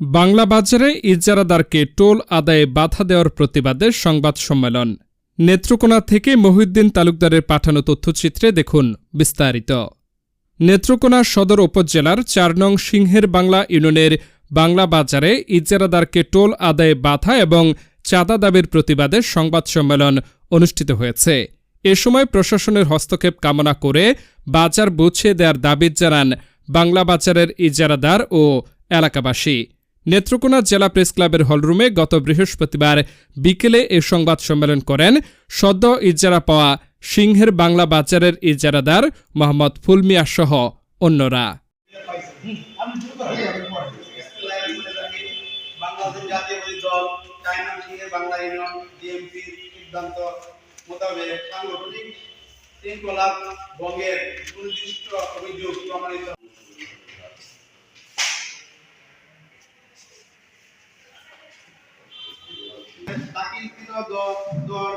বাংলা বাজারে ইজারাদারকে টোল আদায়ে বাধা দেওয়ার প্রতিবাদে সংবাদ সম্মেলন। নেত্রকোনা থেকে মহিউদ্দিন তালুকদারের পাঠানো তথ্যচিত্রে দেখুন বিস্তারিত। নেত্রকোনা সদর উপজেলার চার নং সিংহের বাংলা ইউনিয়নের বাংলা বাজারে ইজারাদারকে টোল আদায়ে বাধা এবং চাঁদা দাবির প্রতিবাদে সংবাদ সম্মেলন অনুষ্ঠিত হয়েছে। এ সময় প্রশাসনের হস্তক্ষেপ কামনা করে বাজার বুঝিয়ে দেওয়ার দাবি জানান বাংলা বাজারের ইজারাদার ও এলাকাবাসী। নেত্রকোনা জেলা প্রেস ক্লাবের হলরুমে গত বৃহস্পতিবার বিকেলে এ সংবাদ সম্মেলন করেন সদ্য ইজারা পাওয়া সিংহের বাংলা বাজারের ইজারাদার মোহাম্মদ ফুলমিয়া সহ অন্যরা। মোতাবেক সাংগঠনিক শৃঙ্খলা ভঙ্গের সুনির্দিষ্ট অভিযোগ প্রমাণিত দর দর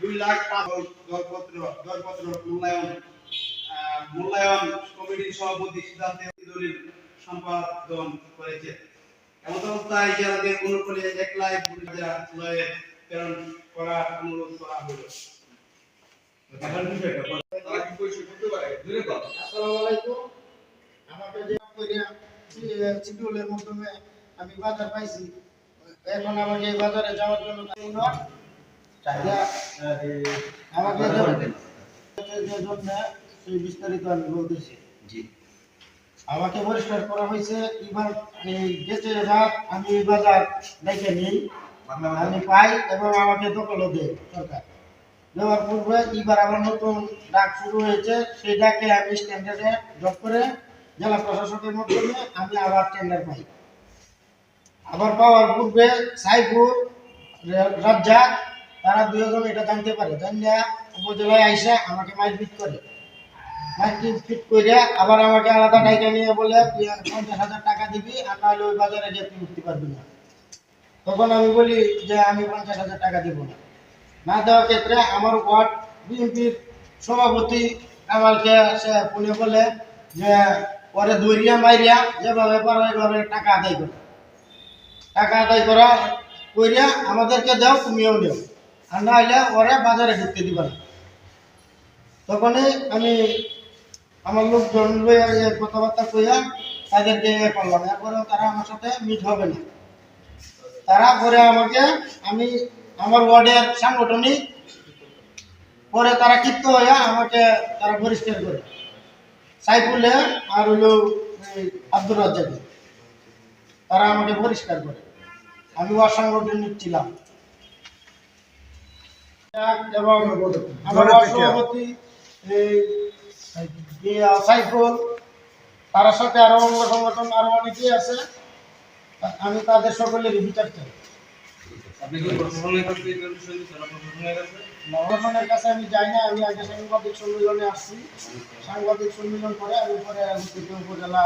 দুই লাখ পাঁচ দরপত্র দরপত্র মূল্যায়ন মূল্যায়ন কমিটির সভাপতি সিদ্ধান্তে দলিল সম্পাদন করেছে এমন অবস্থায় যাদের অনুকূলে এক লাখ কুড়ি প্রেরণ করার অনুরোধ করা হলো এখন বিষয়টা তারা কি পরিশোধ করতে পারে দূরে কথা আসসালামু আলাইকুম আমাকে যে কইরা মাধ্যমে আমি বাজার পাইছি এখন আমাকে এই বাজারে যাওয়ার জন্য আমাকে জন্য সেই বিস্তারিত আমি বলতেছি। আমাকে পরিষ্কার করা হয়েছে এবার এই গেছে রাত আমি এই বাজার দেখে নিই। আমি পাই এবং আমাকে দখলও দেয় সরকার। দেওয়ার পূর্বে এবার আমার নতুন ডাক শুরু হয়েছে। সেই ডাকে আমি স্ট্যান্ডার্ডে জব করে জেলা প্রশাসকের মাধ্যমে আমি আবার টেন্ডার পাই। আবার পাওয়ার পূর্বে সাইফুল রাজ্জাক, তারা দুজন এটা জানতে পারে। জানিয়া উপজেলায় আইসা আমাকে মাইক করে। মাইক ফিট করে আবার আমাকে আলাদা ডাইকা নিয়ে বলে পঞ্চাশ হাজার টাকা দিবি, আর নাহলে ওই বাজারে গিয়ে উঠতে পারবি না। তখন আমি বলি যে, আমি পঞ্চাশ হাজার টাকা দিব না। না দেওয়ার ক্ষেত্রে আমার ওয়ার্ড বিএনপির সভাপতি আমাকে সে ফোনে বলে যে, পরে দৌড়িয়া মাইরিয়া, যেভাবে পারো এইভাবে টাকা আদায় করো। টাকা আদায় করা, কইরা আমাদেরকে দাও, তুমিও নেও। আর না হলে ওরা বাজারে ঢুকতে দিবা না। তখনই আমি আমার লোকজন লইয়া কথাবার্তা কইয়া তাদেরকে ইয়ে করলাম। এরপরেও তারা আমার সাথে মিট হবে না। তারা পরে আমাকে, আমি আমার ওয়ার্ডের সাংগঠনিক। পরে তারা ক্ষিপ্ত হইয়া আমাকে তারা পরিষ্কার করে। সাইফুলে আর হইল আব্দুর রাজ্জাকে তারা আমাকে পরিষ্কার করে। আমি অসাংগঠনিক ছিলাম। এবং আমার ওয়ার্ড সভাপতি সাইফুল তার সাথে আরও অঙ্গ সংগঠন আরও অনেকেই আছে। আমি তাদের সকলেরই বিচার চাই। প্রশাসনের কাছে আমি যাই না। আমি আগে সাংবাদিক সম্মেলনে আসছি। সাংবাদিক সম্মেলন করে আমি পরে উপজেলা